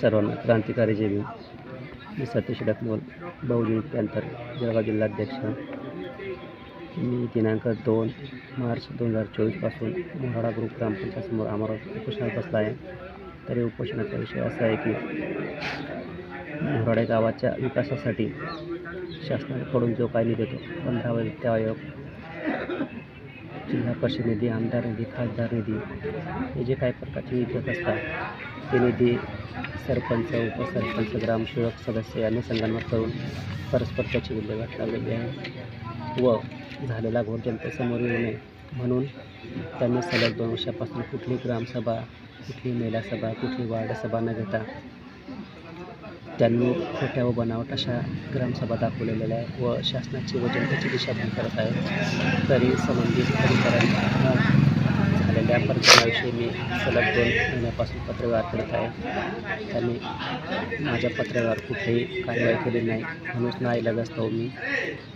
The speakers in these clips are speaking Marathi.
सर्वांना क्रांतिकारी जेवी. मी सतीश डकमोल बहुजन पॅन्थर जळगाव जिल्हाध्यक्ष. मी दिनांक दोन मार्च दोन हजार चोवीसपासून मोराडा ग्रुप ग्रामपंचायतसमोर आम्हाला उपोषणात बसला आहे. तरी उपोषणाचा विषय असा आहे की मोराडे गावाच्या विकासासाठी शासनाकडून जो काही निधी येतो पंधरा वित्त आयोग जिल्हा परिषद निधी आमदार निधी खासदार निधी हे जे काही प्रकारचे निधी येत असतात ते निधी सरपंच उपसरपंच ग्रामसेवक सदस्य यांनी संगणमत करून परस्पर त्याची विल्हेवाट लावलेली आहे व झालेला घोर जनतेसमोर येऊ नये म्हणून त्यांनी सलग दोन वर्षापासून कुठली ग्रामसभा कुठली महिला सभा कुठली वार्डसभा न घेता त्यांनी खोट्या व बनावट अशा ग्रामसभा दाखवलेल्या आहे व शासनाची व जनतेची दिशाभूल करत आहे तरी संबंधित अधिकाऱ्यांना झालेल्या प्रकरणाविषयी मी सलग दोन महिन्यापासून पत्रव्यवहार करत आहे. त्यांनी माझ्या पत्रव्यवहार कुठेही कारवाई केली नाही. म्हणूनच नाईलाज असतो मी.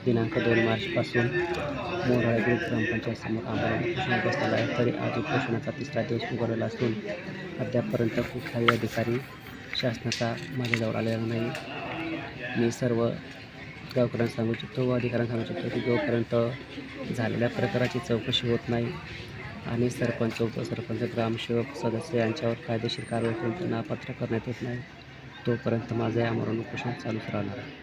दिनांक दोन मार्चपासून मोराळे ग्रुप ग्रामपंचायत समोर आम्हाला बसलेला आहे. तरी आज उपोषणाचा तिसरा दिवस उघडलेला असून अद्यापपर्यंत कुठलाही अधिकारी शासनाचा माझ्याजवळ आलेला नाही. मी सर्व गावकऱ्यांना सांगू इच्छितो व अधिकाऱ्यांना सांगू इच्छितो की जोपर्यंत झालेल्या प्रकाराची चौकशी होत नाही आणि सरपंच उपसरपंच ग्रामसेवक सदस्य यांच्यावर कायदेशीर कारवाई करून त्यांना पात्र करण्यात येत नाही तोपर्यंत माझं आमरण उपोषण चालूच राहणार आहे.